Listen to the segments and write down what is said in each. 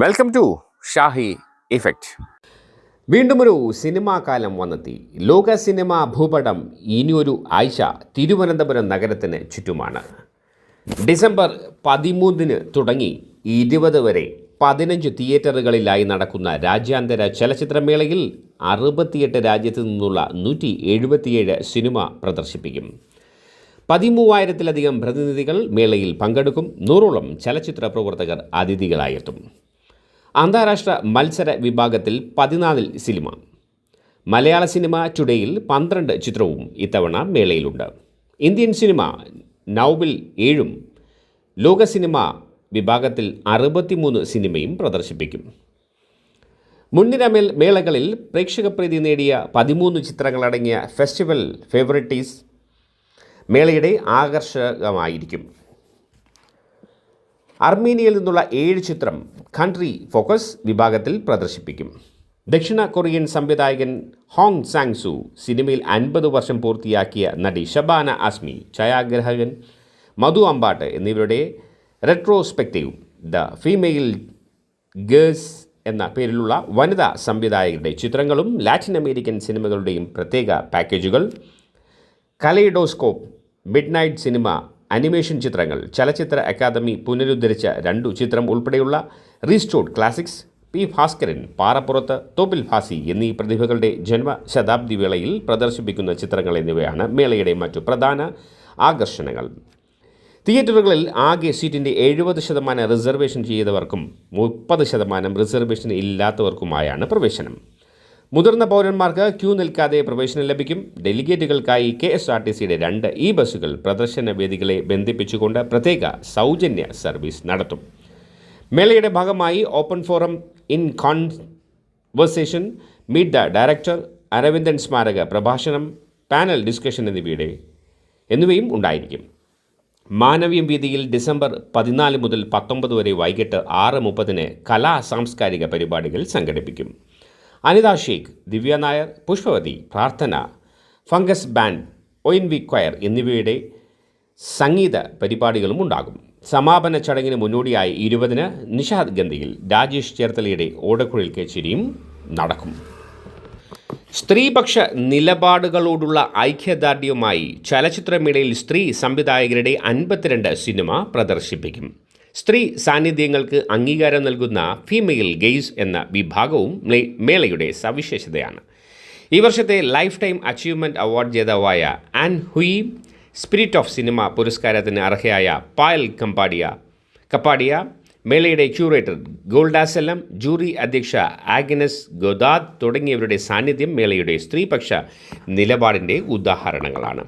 Welcome to Shahi effect വീണ്ടും ഒരു cinema കാലം വന്നെത്തി. ലോക സിനിമാ ഭൂപടം ഇനിയൊരു ആഴ്ച തിരുവനന്തപുരം നഗരത്തിന് ചുറ്റുമാണ്. ഡിസംബർ പതിമൂന്നിന് തുടങ്ങി ഇരുപത് വരെ പതിനഞ്ച് തിയേറ്ററുകളിലായി നടക്കുന്ന രാജ്യാന്തര ചലച്ചിത്രമേളയിൽ അറുപത്തിയെട്ട് രാജ്യത്തു നിന്നുള്ള നൂറ്റി എഴുപത്തിയേഴ് സിനിമ പ്രദർശിപ്പിക്കും. പതിമൂവായിരത്തിലധികം പ്രതിനിധികൾ മേളയിൽ പങ്കെടുക്കും. നൂറോളം ചലച്ചിത്ര പ്രവർത്തകർ അതിഥികളായെത്തും. അന്താരാഷ്ട്ര മത്സര വിഭാഗത്തിൽ പതിനാലിൽ സിനിമ. മലയാള സിനിമ ടുഡേയിൽ പന്ത്രണ്ട് ചിത്രവും ഇത്തവണ മേളയിലുണ്ട്. ഇന്ത്യൻ സിനിമ നൗബിൽ ഏഴും ലോക സിനിമ വിഭാഗത്തിൽ അറുപത്തിമൂന്ന് സിനിമയും പ്രദർശിപ്പിക്കും. മുൻനിര മേൽ മേളകളിൽ പ്രേക്ഷകപ്രീതി നേടിയ പതിമൂന്ന് ചിത്രങ്ങളടങ്ങിയ ഫെസ്റ്റിവൽ ഫേവറിറ്റീസ് മേളയുടെ ആകർഷകമായിരിക്കും. അർമീനിയയിൽ നിന്നുള്ള ഏഴ് ചിത്രം കൺട്രി ഫോക്കസ് വിഭാഗത്തിൽ പ്രദർശിപ്പിക്കും. ദക്ഷിണ കൊറിയൻ സംവിധായകൻ ഹോങ് സാങ് സു സിനിമയിൽ അൻപത് വർഷം പൂർത്തിയാക്കിയ നടി ഷബാന അസ്മി ഛായാഗ്രാഹകൻ മധു അമ്പാട്ട് എന്നിവരുടെ റെട്രോസ്പെക്റ്റീവ് ദ ഫീമെയിൽ ഗേഴ്സ് എന്ന പേരിലുള്ള വനിതാ സംവിധായകരുടെ ചിത്രങ്ങളും ലാറ്റിൻ അമേരിക്കൻ സിനിമകളുടെയും പ്രത്യേക പാക്കേജുകൾ kaleidoscope midnight cinema animation ചിത്രങ്ങൾ ചലച്ചിത്ര അക്കാദമി പുനരുദ്ധരിച്ച രണ്ടു ചിത്രം ഉൾപ്പെടെയുള്ള റീസ്റ്റോർഡ് ക്ലാസിക്സ് പി ഭാസ്കരൻ പാറപ്പുറത്ത് തോപ്പിൽ ഭാസി എന്നീ പ്രതിഭകളുടെ ജന്മശതാബ്ദി വേളയിൽ പ്രദർശിപ്പിക്കുന്ന ചിത്രങ്ങൾ എന്നിവയാണ് മേളയുടെ മറ്റു പ്രധാന ആകർഷണങ്ങൾ. തിയേറ്ററുകളിൽ ആകെ സീറ്റിന്റെ എഴുപത് ശതമാനം റിസർവേഷൻ ചെയ്തവർക്കും മുപ്പത് ശതമാനം റിസർവേഷൻ ഇല്ലാത്തവർക്കുമായാണ് പ്രവേശനം. മുതിർന്ന പൗരന്മാർക്ക് ക്യൂ നിൽക്കാതെ പ്രവേശനം ലഭിക്കും. ഡെലിഗേറ്റുകൾക്കായി കെ എസ് ആർ ടി സിയുടെ രണ്ട് ഇ ബസ്സുകൾ പ്രദർശന വേദികളെ ബന്ധിപ്പിച്ചുകൊണ്ട് പ്രത്യേക സൗജന്യ സർവീസ് നടത്തും. മേളയുടെ ഭാഗമായി open forum in conversation meet the director Aravindan സ്മാരക പ്രഭാഷണം പാനൽ ഡിസ്കഷൻ എന്നിവയുടെ എന്നിവയും ഉണ്ടായിരിക്കും. മാനവീയം വീതിയിൽ ഡിസംബർ പതിനാല് മുതൽ പത്തൊമ്പത് വരെ വൈകിട്ട് ആറ് മുപ്പതിന് കലാ സാംസ്കാരിക പരിപാടികൾ സംഘടിപ്പിക്കും. അനിത ഷേഖ് ദിവ്യ നായർ പുഷ്പവതി പ്രാർത്ഥന ഫംഗസ് ബാൻഡ് ഒയിൻ വി ക്വയർ എന്നിവയുടെ സംഗീത പരിപാടികളും ഉണ്ടാകും. സമാപന ചടങ്ങിന് മുന്നോടിയായി ഇരുപതിന് നിഷാദ് ഗന്ധിയിൽ രാജേഷ് ചേർത്തലയുടെ ഓടക്കുഴൽ കച്ചേരിയും നടക്കും. സ്ത്രീപക്ഷ നിലപാടുകളോടുള്ള ഐക്യദാർഢ്യവുമായി ചലച്ചിത്രമേളയിൽ സ്ത്രീ സംവിധായകരുടെ അൻപത്തിരണ്ട് സിനിമ പ്രദർശിപ്പിക്കും. സ്ത്രീ സാന്നിധ്യങ്ങൾക്ക് അംഗീകാരം നൽകുന്ന ഫീമെയിൽ ഗെയ്സ് എന്ന വിഭാഗവും മേളയുടെ സവിശേഷതയാണ്. ഈ വർഷത്തെ ലൈഫ് ടൈം അച്ചീവ്മെന്റ് അവാർഡ് ജേതാവായ Ann Hui spirit of cinema പുരസ്കാരത്തിന് അർഹയായ പായൽ കമ്പാഡിയ കപ്പാഡിയ മേളയുടെ ക്യൂറേറ്റർ ഗോൾഡാസെല്ലം ജൂറി അധ്യക്ഷ ആഗ്നസ് ഗോദാദ് തുടങ്ങിയവരുടെ സാന്നിധ്യം മേളയുടെ സ്ത്രീപക്ഷ നിലപാടിന്റെ ഉദാഹരണങ്ങളാണ്.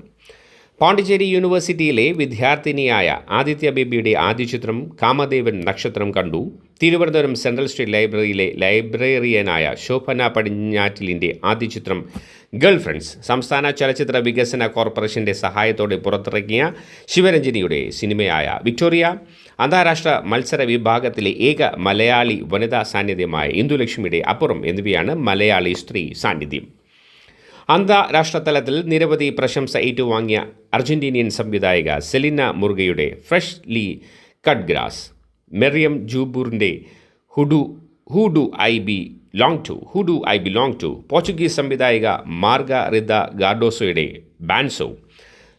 പോണ്ടിച്ചേരി യൂണിവേഴ്സിറ്റിയിലെ വിദ്യാർത്ഥിനിയായ ആദിത്യ ബേബിയുടെ ആദ്യ ചിത്രം കാമദേവൻ നക്ഷത്രം കണ്ടു. തിരുവനന്തപുരം സെൻട്രൽ സ്റ്റേറ്റ് ലൈബ്രറിയിലെ ലൈബ്രറിയനായ ശോഭന പടിഞ്ഞാറ്റിലിന്റെ ആദ്യ ചിത്രം ഗേൾഫ്രണ്ട്സ് സംസ്ഥാന ചലച്ചിത്ര വികസന കോർപ്പറേഷന്റെ സഹായത്തോടെ പുറത്തിറക്കിയ ശിവരഞ്ജനിയുടെ സിനിമയായ വിക്ടോറിയ. അന്താരാഷ്ട്ര മത്സര വിഭാഗത്തിലെ ഏക മലയാളി വനിതാ സാന്നിധ്യമായ ഇന്ദുലക്ഷ്മിയുടെ അപ്പുറം എന്നിവയാണ് മലയാളി സ്ത്രീ സാന്നിധ്യം. അന്താരാഷ്ട്ര തലത്തിൽ നിരവധി പ്രശംസ ഏറ്റുവാങ്ങിയ അർജന്റീനിയൻ സംവിധായിക സെലിന മുർഗയുടെ freshly cut grass Meryam ജൂബൂറിന്റെ who do who do I be long to who do I belong to Portuguese സംവിധായിക Margarida ഗാർഡോസോയുടെ Banzo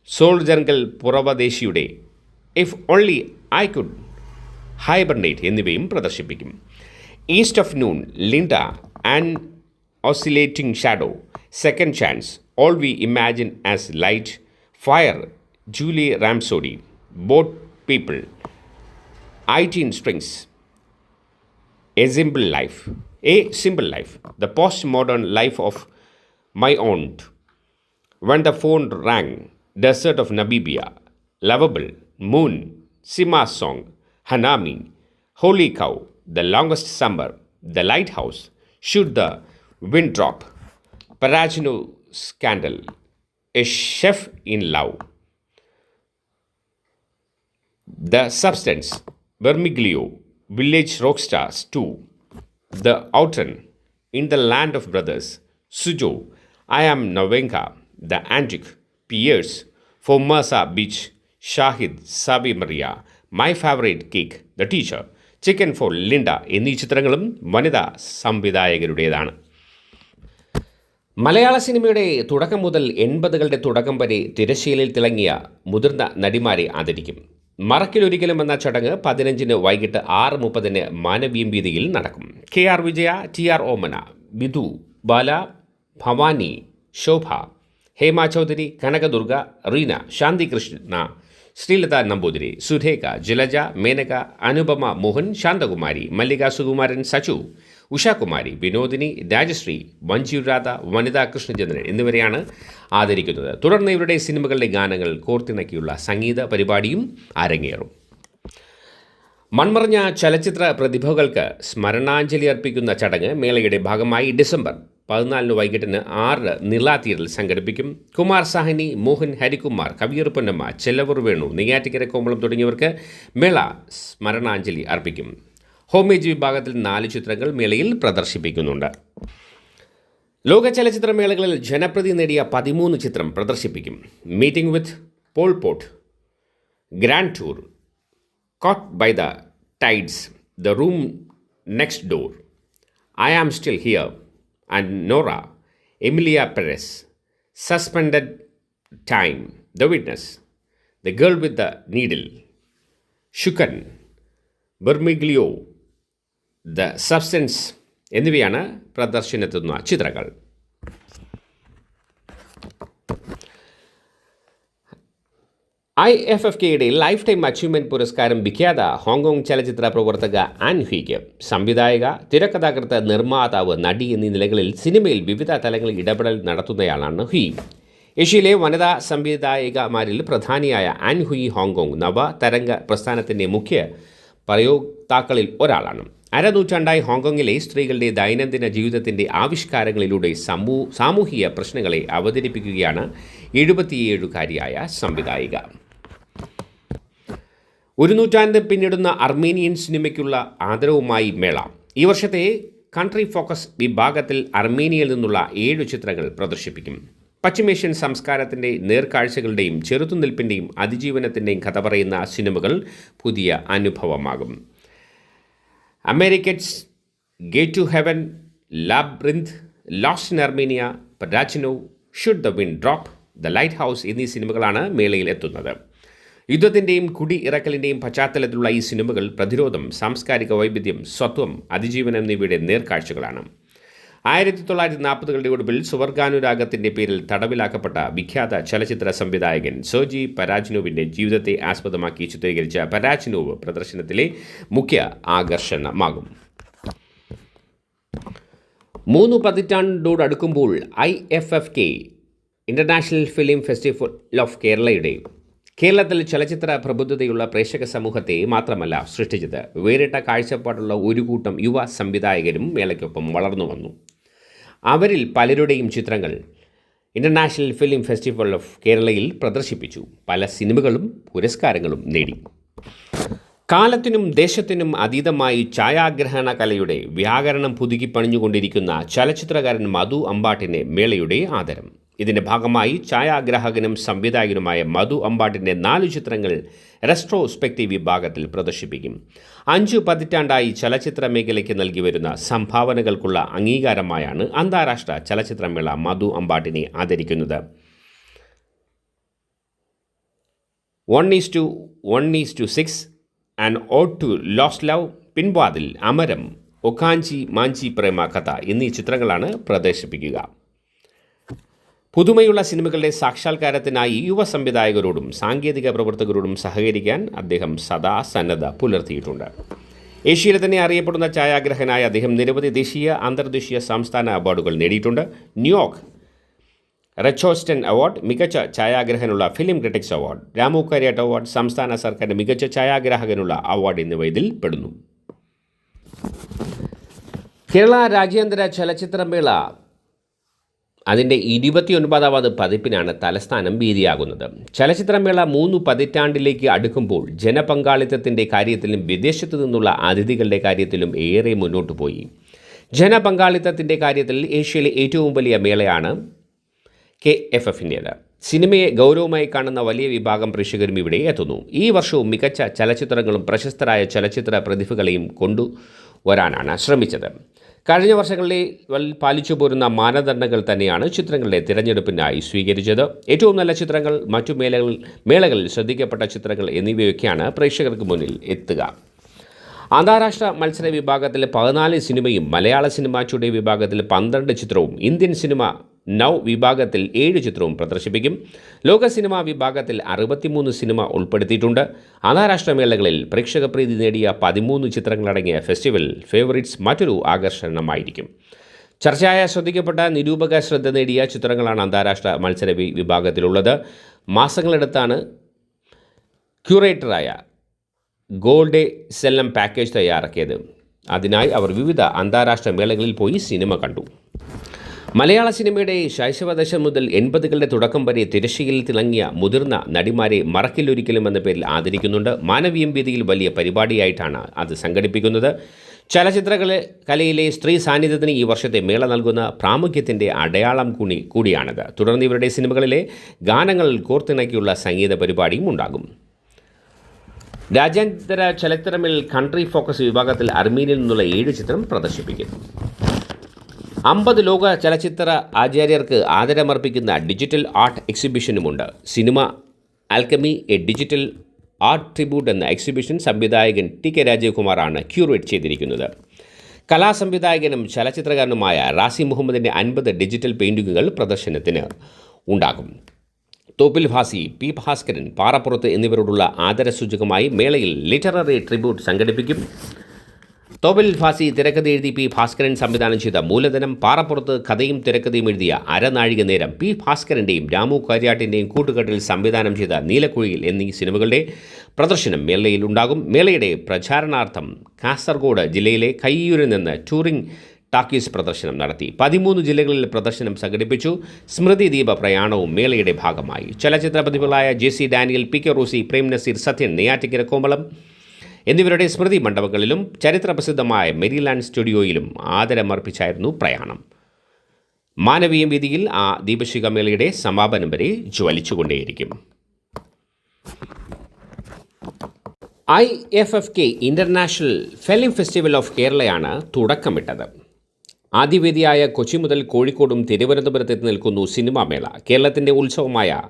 Zoljargal പുറവദേശിയുടെ if only I could hibernate എന്നിവയും പ്രദർശിപ്പിക്കും. East of noon Linda and oscillating shadow, second chance, all we imagine as light, fire, Julie Ramsodi, boat people, IT in strings, a simple life, a simple life, the postmodern life of my aunt. When the phone rang, desert of Namibia, lovable, moon, Sima song, Hanami, holy cow, the longest summer, the lighthouse, shoot the Wind Drop, Paragino Scandal, A Chef in Love, The Substance, Vermiglio, Village Rockstars 2, The Outrun, In the Land of Brothers, Sujo, I Am Novenka, The Antic, Pierce, Formosa Beach, Shahid, Sabi Maria, My Favorite Cake, The Teacher, chicken for Linda എന്നീ ചിത്രങ്ങളും വനിതാ സംവിധായകരുടേതാണ് മലയാള സിനിമയുടെ തുടക്കം മുതൽ എൺപതുകളുടെ തുടക്കം വരെ തിരശ്ശീലയിൽ തിളങ്ങിയ മുതിർന്ന നടിമാരെ ആദരിക്കും. മറക്കിലൊരിക്കലും എന്ന ചടങ്ങ് പതിനഞ്ചിന് വൈകിട്ട് ആറ് മുപ്പതിന് മാനവീയം വീതിയിൽ നടക്കും. K R Vijaya T R Omana Bindu Bala Bhavani Shobha Hema Chaudhary Kanakadurga Reena Shanthi Krishna Sreelatha Namboothiri Surekha Jalaja Menaka Anupama Mohan Shanthakumari Mallika Sukumaran Sachu Ushakumari Vinodini Rajasree Manjuradha Vanitha Krishnachandran എന്നിവരെയാണ് ആദരിക്കുന്നത്. തുടർന്ന് ഇവരുടെ സിനിമകളുടെ ഗാനങ്ങൾ കോർത്തിണക്കിയുള്ള സംഗീത പരിപാടിയും അരങ്ങേറും. മൺമറഞ്ഞ ചലച്ചിത്ര പ്രതിഭകൾക്ക് സ്മരണാഞ്ജലി അർപ്പിക്കുന്ന ചടങ്ങ് മേളയുടെ ഭാഗമായി ഡിസംബർ പതിനാലിന് വൈകിട്ടിന് ആറ് നിള തിയേറ്ററിൽ സംഘടിപ്പിക്കും. കുമാർ സാഹിനി മോഹൻ ഹരികുമാർ കവിയർ പൊന്നമ്മ ചെല്ലവർ വേണു നെയ്യാറ്റിക്കര കോമളം തുടങ്ങിയവർക്ക് മേള സ്മരണാഞ്ജലി അർപ്പിക്കും. ഹോമേജ് വിഭാഗത്തിൽ നാല് ചിത്രങ്ങൾ മേളയിൽ പ്രദർശിപ്പിക്കുന്നുണ്ട്. ലോക ചലച്ചിത്രമേളകളിൽ ജനപ്രതി നേടിയ പതിമൂന്ന് ചിത്രം പ്രദർശിപ്പിക്കും. Meeting with Pol Pot grand tour caught by the tides the room next door I am still here Anora Emilia Perez suspended time the witness the girl with the needle ഷുക്കൻ Vermiglio the substance എന്നിവയാണ് പ്രദർശനത്തുന്ന ചിത്രങ്ങൾ. I F F കെയുടെ lifetime achievement പുരസ്കാരം വിഖ്യാത Hong Kong ചലച്ചിത്ര പ്രവർത്തക an സംവിധായക തിരക്കഥാകൃത്ത് നിർമ്മാതാവ് നടി എന്നീ നിലകളിൽ സിനിമയിൽ വിവിധ തലങ്ങളിൽ ഇടപെടൽ നടത്തുന്നയാളാണ് ഹുയി ഏഷ്യയിലെ വനിതാ സംവിധായികമാരിൽ പ്രധാനിയായ ആൻ ഹുയി ഹോങ്കോങ് നവ തരംഗ പ്രസ്ഥാനത്തിന്റെ മുഖ്യ പ്രയോക്താക്കളിൽ ഒരാളാണ്. അരനൂറ്റാണ്ടായി ഹോങ്കോങ്ങിലെ സ്ത്രീകളുടെ ദൈനംദിന ജീവിതത്തിന്റെ ആവിഷ്കാരങ്ങളിലൂടെ സമൂ സാമൂഹിക പ്രശ്നങ്ങളെ അവതരിപ്പിക്കുകയാണ് എഴുപത്തിയേഴുകാരിയായ സംവിധായിക. ഒരു നൂറ്റാണ്ട് പിന്നിടുന്ന അർമേനിയൻ സിനിമയ്ക്കുള്ള ആദരവുമായി മേള. ഈ വർഷത്തെ കൺട്രി ഫോക്കസ് വിഭാഗത്തിൽ അർമേനിയയിൽ നിന്നുള്ള ഏഴു ചിത്രങ്ങൾ പ്രദർശിപ്പിക്കും. പശ്ചിമേഷ്യൻ സംസ്കാരത്തിന്റെ നേർക്കാഴ്ചകളുടെയും ചെറുത്തുനിൽപ്പിന്റെയും അതിജീവനത്തിന്റെയും കഥ പറയുന്ന സിനിമകൾ പുതിയ അനുഭവമാകും. Amerikatsi gate to heaven labyrinth lost in Armenia Parajanov should the wind drop the lighthouse എന്നീ സിനിമകളാണ് മേളയിൽ എത്തുന്നത്. യുദ്ധത്തിന്റെയും കുടി ഇറക്കലിന്റെയും പശ്ചാത്തലത്തിലുള്ള ഈ സിനിമകൾ പ്രതിരോധം സാംസ്കാരിക വൈവിധ്യം സ്വത്വം അതിജീവനം എന്നിവയുടെ നേർക്കാഴ്ചകളാണ്. ആയിരത്തി തൊള്ളായിരത്തി നാൽപ്പതുകളുടെ ഒടുവിൽ സുവർഗാനുരാഗത്തിന്റെ പേരിൽ തടവിലാക്കപ്പെട്ട വിഖ്യാത ചലച്ചിത്ര സംവിധായകൻ സോജി പരാജിനോവിന്റെ ജീവിതത്തെ ആസ്പദമാക്കി ചിത്രീകരിച്ച പരാജിനോവ് പ്രദർശനത്തിലെ മുഖ്യ ആകർഷണമാകും. മൂന്ന് പതിറ്റാണ്ടോടടുക്കുമ്പോൾ I F F K international film festival of കേരളയുടെ കേരളത്തിൽ ചലച്ചിത്ര പ്രബുദ്ധതയുള്ള പ്രേക്ഷക സമൂഹത്തെ മാത്രമല്ല സൃഷ്ടിച്ചത്. വേറിട്ട കാഴ്ചപ്പാടുള്ള ഒരു കൂട്ടം യുവ സംവിധായകരും മേളയ്ക്കൊപ്പം വളർന്നു വന്നു. അവരിൽ പലരുടെയും ചിത്രങ്ങൾ ഇന്റർനാഷണൽ ഫിലിം ഫെസ്റ്റിവൽ ഓഫ് കേരളയിൽ പ്രദർശിപ്പിച്ചു. പല സിനിമകളും പുരസ്കാരങ്ങളും നേടി. കാലത്തിനും ദേശത്തിനും അതീതമായി ഛായാഗ്രഹണ കലയുടെ വ്യാകരണം പുതുക്കി പണിഞ്ഞുകൊണ്ടിരിക്കുന്ന ചലച്ചിത്രകാരൻ മധു അമ്പാട്ടിന് മേളയുടെ ആദരം. ഇതിന്റെ ഭാഗമായി ഛായാഗ്രാഹകനും സംവിധായകനുമായ മധു അമ്പാട്ടിന്റെ നാല് ചിത്രങ്ങൾ റെസ്ട്രോസ്പെക്റ്റീവ് വിഭാഗത്തിൽ പ്രദർശിപ്പിക്കും. അഞ്ചു പതിറ്റാണ്ടായി ചലച്ചിത്ര മേഖലയ്ക്ക് നൽകി വരുന്ന സംഭാവനകൾക്കുള്ള അംഗീകാരമായാണ് അന്താരാഷ്ട്ര ചലച്ചിത്രമേള മധു അമ്പാട്ടിനെ ആദരിക്കുന്നത്. One is to one is to six an ode to lose love Pinvathil Amaram ഒക്കാഞ്ചി മാഞ്ചി പ്രേമ കഥ എന്നീ ചിത്രങ്ങളാണ് പ്രദർശിപ്പിക്കുക. പുതുമയുള്ള സിനിമകളുടെ സാക്ഷാത്കാരത്തിനായി യുവ സംവിധായകരോടും സാങ്കേതിക പ്രവർത്തകരോടും സഹകരിക്കാൻ അദ്ദേഹം സദാ സന്നദ്ധ പുലർത്തിയിട്ടുണ്ട്. ഏഷ്യയിലെ തന്നെ അറിയപ്പെടുന്ന ഛായാഗ്രഹനായ അദ്ദേഹം നിരവധി ദേശീയ അന്തർദേശീയ സംസ്ഥാന അവാർഡുകൾ നേടിയിട്ടുണ്ട്. ന്യൂയോർക്ക് റെച്ചോസ്റ്റൻ അവാർഡ് മികച്ച ഛായാഗ്രഹനുള്ള film critics award Ramu award സംസ്ഥാന സർക്കാരിന്റെ മികച്ച ഛായാഗ്രാഹകനുള്ള അവാർഡ് എന്നിവ ഇതിൽ പെടുന്നു. കേരള രാജ്യാന്തര ചലച്ചിത്രമേള അതിന്റെ ഇരുപത്തിയൊൻപതാമത് പതിപ്പിനാണ് തലസ്ഥാനം വീതിയാകുന്നത് ചലച്ചിത്രമേള മൂന്ന് പതിറ്റാണ്ടിലേക്ക് അടുക്കുമ്പോൾ ജനപങ്കാളിത്തത്തിന്റെ കാര്യത്തിലും വിദേശത്തു നിന്നുള്ള അതിഥികളുടെ കാര്യത്തിലും ഏറെ മുന്നോട്ട് പോയി. ജനപങ്കാളിത്തത്തിന്റെ കാര്യത്തിൽ ഏഷ്യയിലെ ഏറ്റവും വലിയ മേളയാണ് കെ എഫ് എഫിന്റേത്. സിനിമയെ ഗൗരവമായി കാണുന്ന വലിയ വിഭാഗം പ്രേക്ഷകരും ഇവിടെ എത്തുന്നു. ഈ വർഷവും മികച്ച ചലച്ചിത്രങ്ങളും പ്രശസ്തരായ ചലച്ചിത്ര പ്രതിഭകളെയും കൊണ്ടുവരാനാണ് ശ്രമിച്ചത്. കഴിഞ്ഞ വർഷങ്ങളിൽ പാലിച്ചു പോരുന്ന മാനദണ്ഡങ്ങൾ തന്നെയാണ് ചിത്രങ്ങളുടെ തിരഞ്ഞെടുപ്പിനായി സ്വീകരിച്ചത്. ഏറ്റവും നല്ല ചിത്രങ്ങൾ മറ്റു മേളകളിൽ മേളകളിൽ ശ്രദ്ധിക്കപ്പെട്ട ചിത്രങ്ങൾ എന്നിവയൊക്കെയാണ് പ്രേക്ഷകർക്ക് മുന്നിൽ എത്തുക. അന്താരാഷ്ട്ര മത്സര വിഭാഗത്തിലെ പതിനാല് സിനിമയും മലയാള സിനിമ ചുടി വിഭാഗത്തിൽ പന്ത്രണ്ട് ചിത്രവും ഇന്ത്യൻ സിനിമ നൗ വിഭാഗത്തിൽ ഏഴ് ചിത്രവും പ്രദർശിപ്പിക്കും. ലോക സിനിമാ വിഭാഗത്തിൽ അറുപത്തിമൂന്ന് സിനിമ ഉൾപ്പെടുത്തിയിട്ടുണ്ട്. അന്താരാഷ്ട്ര മേളകളിൽ പ്രേക്ഷക പ്രീതി നേടിയ പതിമൂന്ന് ചിത്രങ്ങളടങ്ങിയ ഫെസ്റ്റിവൽ ഫേവറിറ്റ്സ് മറ്റൊരു ആകർഷണമായിരിക്കും. ചർച്ചയായ ശ്രദ്ധിക്കപ്പെട്ട നിരൂപക ശ്രദ്ധ നേടിയ ചിത്രങ്ങളാണ് അന്താരാഷ്ട്ര മത്സര വിഭാഗത്തിലുള്ളത്. മാസങ്ങളെടുത്താണ് ക്യൂറേറ്ററായ ഗോൾഡേ സെല്ലം പാക്കേജ് തയ്യാറാക്കിയത്. അതിനായി അവർ വിവിധ അന്താരാഷ്ട്ര മേളകളിൽ പോയി സിനിമ കണ്ടു. മലയാള സിനിമയുടെ ശൈശവദശം മുതൽ എൺപതുകളുടെ തുടക്കം വരെ തിരശ്ശീലിൽ തിളങ്ങിയ മുതിർന്ന നടിമാരെ മറക്കില്ലൊരിക്കലും എന്ന പേരിൽ ആദരിക്കുന്നുണ്ട്. മാനവീയം വേദിയിൽ വലിയ പരിപാടിയായിട്ടാണ് അത് സംഘടിപ്പിക്കുന്നത്. ചലച്ചിത്രകളെ കലയിലെ സ്ത്രീ സാന്നിധ്യത്തിന് ഈ വർഷത്തെ മേള നൽകുന്ന പ്രാമുഖ്യത്തിന്റെ അടയാളം കൂടി കൂടിയാണിത്. തുടർന്ന് ഇവരുടെ സിനിമകളിലെ ഗാനങ്ങൾ കോർത്തിണക്കിയുള്ള സംഗീത പരിപാടിയും ഉണ്ടാകും. രാജ്യാന്തര ചലച്ചിത്രമിൽ കൺട്രി ഫോക്കസ് വിഭാഗത്തിൽ അർമീനിയയിൽ നിന്നുള്ള ഏഴ് ചിത്രം പ്രദർശിപ്പിക്കും. അമ്പത് ലോക ചലച്ചിത്ര ആചാര്യർക്ക് ആദരമർപ്പിക്കുന്ന digital art എക്സിബിഷനുമുണ്ട്. Cinema alchemy a digital art tribute എന്ന എക്സിബിഷൻ സംവിധായകൻ ടി കെ രാജീവ്കുമാറാണ് ക്യൂറേറ്റ് ചെയ്തിരിക്കുന്നത്. കലാസംവിധായകനും ചലച്ചിത്രകാരനുമായ റാസി മുഹമ്മദിന്റെ അൻപത് ഡിജിറ്റൽ പെയിന്റിങ്ങുകൾ പ്രദർശനത്തിന് ഉണ്ടാകും. തോപ്പിൽ ഭാസി പി ഭാസ്കരൻ പാറപ്പുറത്ത് എന്നിവരോടുള്ള ആദരസൂചകമായി മേളയിൽ ലിറ്റററി ട്രിബ്യൂട്ട് സംഘടിപ്പിക്കും. തോപ്പിൽ ഫാസി തിരക്കഥ എഴുതി പി ഭാസ്കരൻ സംവിധാനം ചെയ്ത മൂലധനം പാറപ്പുറത്ത് കഥയും തിരക്കഥയും എഴുതിയ അരനാഴിക നേരം പി ഭാസ്കരന്റെയും രാമു കാര്യാട്ടിന്റെയും കൂട്ടുകെട്ടിൽ സംവിധാനം ചെയ്ത നീലക്കുഴിയിൽ എന്നീ സിനിമകളുടെ പ്രദർശനം മേളയിൽ ഉണ്ടാകും. മേളയുടെ പ്രചാരണാർത്ഥം കാസർഗോഡ് ജില്ലയിലെ കയ്യൂരിൽ നിന്ന് ടൂറിംഗ് ടാക്കീസ് പ്രദർശനം നടത്തി. പതിമൂന്ന് ജില്ലകളിൽ പ്രദർശനം സംഘടിപ്പിച്ചു. സ്മൃതി ദീപ പ്രയാണവും മേളയുടെ ഭാഗമായി. ചലച്ചിത്ര പ്രതിഭകളായ J C Daniel P K Rosy Prem Nazir Sathyan Neyyattinkara Komalam എന്നിവരുടെ സ്മൃതി മണ്ഡപങ്ങളിലും ചരിത്രപ്രസിദ്ധമായ മെരിലാൻഡ് സ്റ്റുഡിയോയിലും ആദരമർപ്പിച്ചായിരുന്നു പ്രയാണം. മാനവീയ വീതിയിൽ ആ ദീപശിഖ മേളയുടെ സമാപനം വരെ ജ്വലിച്ചുകൊണ്ടേയിരിക്കും. I F F K international film festival of കേരളയാണ് തുടക്കമിട്ടത്. ആദ്യവേദിയായ കൊച്ചി മുതൽ കോഴിക്കോടും തിരുവനന്തപുരത്തെത്തി നിൽക്കുന്നു സിനിമാ മേള. കേരളത്തിന്റെ ഉത്സവമായ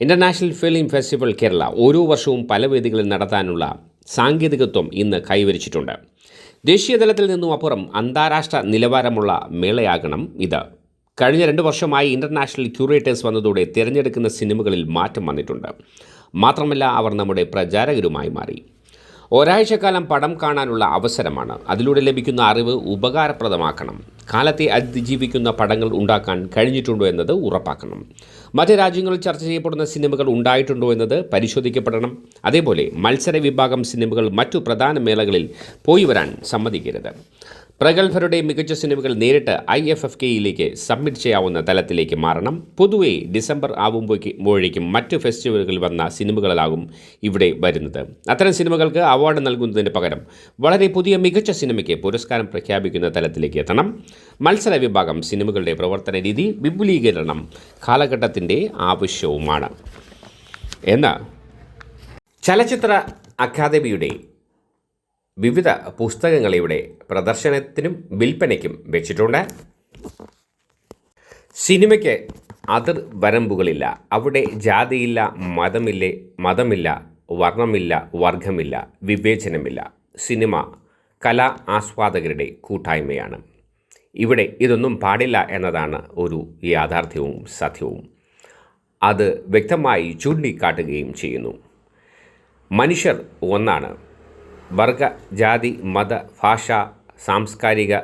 ഇന്റർനാഷണൽ ഫിലിം ഫെസ്റ്റിവൽ കേരള ഓരോ വർഷവും പല വേദികളിൽ നടത്താനുള്ള സാങ്കേതികത്വം ഇന്ന് കൈവരിച്ചിട്ടുണ്ട്. ദേശീയ തലത്തിൽ നിന്നും അപ്പുറം അന്താരാഷ്ട്ര നിലവാരമുള്ള മേളയാകണം ഇത്. കഴിഞ്ഞ രണ്ട് വർഷമായി ഇന്റർനാഷണൽ ക്യൂറേറ്റേഴ്സ് വന്നതോടെ തിരഞ്ഞെടുക്കുന്ന സിനിമകളിൽ മാറ്റം വന്നിട്ടുണ്ട്. മാത്രമല്ല അവർ നമ്മുടെ പ്രചാരകരുമായി മാറി. ഒരാഴ്ചക്കാലം പടം കാണാനുള്ള അവസരമാണ്. അതിലൂടെ ലഭിക്കുന്ന അറിവ് ഉപകാരപ്രദമാക്കണം. കാലത്തെ അതിജീവിക്കുന്ന പടങ്ങൾ ഉണ്ടാക്കാൻ കഴിഞ്ഞിട്ടുണ്ടോ എന്നത് ഉറപ്പാക്കണം. മറ്റ് രാജ്യങ്ങളിൽ ചർച്ച ചെയ്യപ്പെടുന്ന സിനിമകൾ ഉണ്ടായിട്ടുണ്ടോ എന്നത് പരിശോധിക്കപ്പെടണം. അതേപോലെ മത്സര വിഭാഗം സിനിമകൾ മറ്റു പ്രധാന മേളകളിൽ പോയി വരാൻ സമ്മതിക്കരുത്. പ്രഗത്ഭരുടെ മികച്ച സിനിമകൾ നേരിട്ട് ഐ എഫ് എഫ് കെയിലേക്ക് സബ്മിറ്റ് ചെയ്യാവുന്ന തലത്തിലേക്ക് മാറണം. പൊതുവെ ഡിസംബർ ആവുമ്പോഴേക്കും മറ്റ് ഫെസ്റ്റിവലുകളിൽ വന്ന സിനിമകളിലാകും ഇവിടെ വരുന്നത്. അത്തരം സിനിമകൾക്ക് അവാർഡ് നൽകുന്നതിന് പകരം വളരെ പുതിയ മികച്ച സിനിമയ്ക്ക് പുരസ്കാരം പ്രഖ്യാപിക്കുന്ന തലത്തിലേക്ക് എത്തണം. മത്സര വിഭാഗം സിനിമകളുടെ പ്രവർത്തന രീതി വിപുലീകരണം കാലഘട്ടത്തിന്റെ ആവശ്യവുമാണ്. എന്ന ചലച്ചിത്ര അക്കാദമിയുടെ വിവിധ പുസ്തകങ്ങൾ ഇവിടെ പ്രദർശനത്തിനും വിൽപ്പനയ്ക്കും വെച്ചിട്ടുണ്ട്. സിനിമയ്ക്ക് അതിർ വരമ്പുകളില്ല. അവിടെ ജാതിയില്ല മതമില്ല മതമില്ല വർണമില്ല വർഗമില്ല വിവേചനമില്ല. സിനിമ കലാ ആസ്വാദകരുടെ കൂട്ടായ്മയാണ്. ഇവിടെ ഇതൊന്നും പാടില്ല എന്നതാണ് ഒരു യാഥാർത്ഥ്യവും സത്യവും. അത് വ്യക്തമായി ചൂണ്ടിക്കാട്ടുകയും ചെയ്യുന്നു. മനുഷ്യർ ഒന്നാണ്. വർഗ ജാതി മത ഭാഷ സാംസ്കാരിക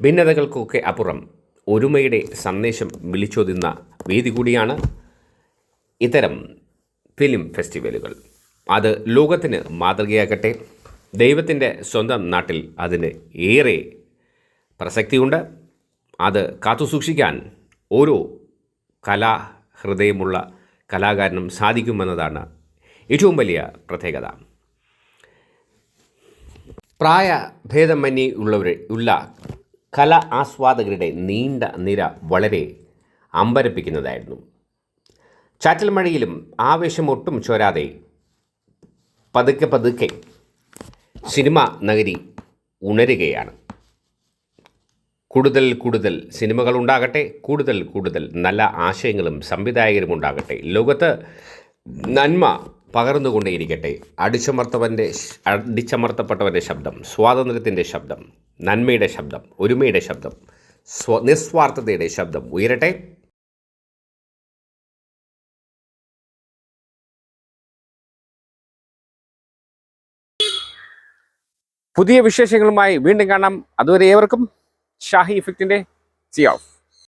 ഭിന്നതകൾക്കൊക്കെ അപ്പുറം ഒരുമയുടെ സന്ദേശം വിളിച്ചോതുന്ന വേദി കൂടിയാണ് ഇത്തരം ഫിലിം ഫെസ്റ്റിവലുകൾ. അത് ലോകത്തിന് മാതൃകയാകട്ടെ ദൈവത്തിന്റെ സ്വന്തം നാട്ടിൽ അതിന് ഏറെ പ്രസക്തിയുണ്ട്. അത് കാത്തുസൂക്ഷിക്കാൻ ഓരോ കലാഹൃദയമുള്ള കലാകാരനും സാധിക്കുമെന്നതാണ് ഏറ്റവും വലിയ പ്രത്യേകത. പ്രായഭേദമന്യേ ഉള്ളവർ ഉള്ള കല ആസ്വാദകരുടെ നീണ്ട നിര വളരെ അമ്പരപ്പിക്കുന്നതായിരുന്നു. ചാറ്റൽ മഴയിലും ആവേശം ഒട്ടും ചോരാതെ പതുക്കെ പതുക്കെ സിനിമ നഗരി ഉണരുകയാണ്. കൂടുതൽ കൂടുതൽ സിനിമകൾ ഉണ്ടാകട്ടെ കൂടുതൽ കൂടുതൽ നല്ല ആശയങ്ങളും സംവിധായകരും ഉണ്ടാകട്ടെ. ലോകത്ത് നന്മ പകർന്നുകൊണ്ടേയിരിക്കട്ടെ. അടിച്ചമർത്തവന്റെ അടിച്ചമർത്തപ്പെട്ടവന്റെ ശബ്ദം സ്വാതന്ത്ര്യത്തിന്റെ ശബ്ദം നന്മയുടെ ശബ്ദം ഒരുമയുടെ ശബ്ദം സ്വ നിസ്വാർത്ഥതയുടെ ശബ്ദം ഉയരട്ടെ. പുതിയ വിശേഷങ്ങളുമായി വീണ്ടും കാണാം. അതുവരെ ഏവർക്കും ഷാഹി ഇഫക്റ്റിന്റെ സി ഓഫ്.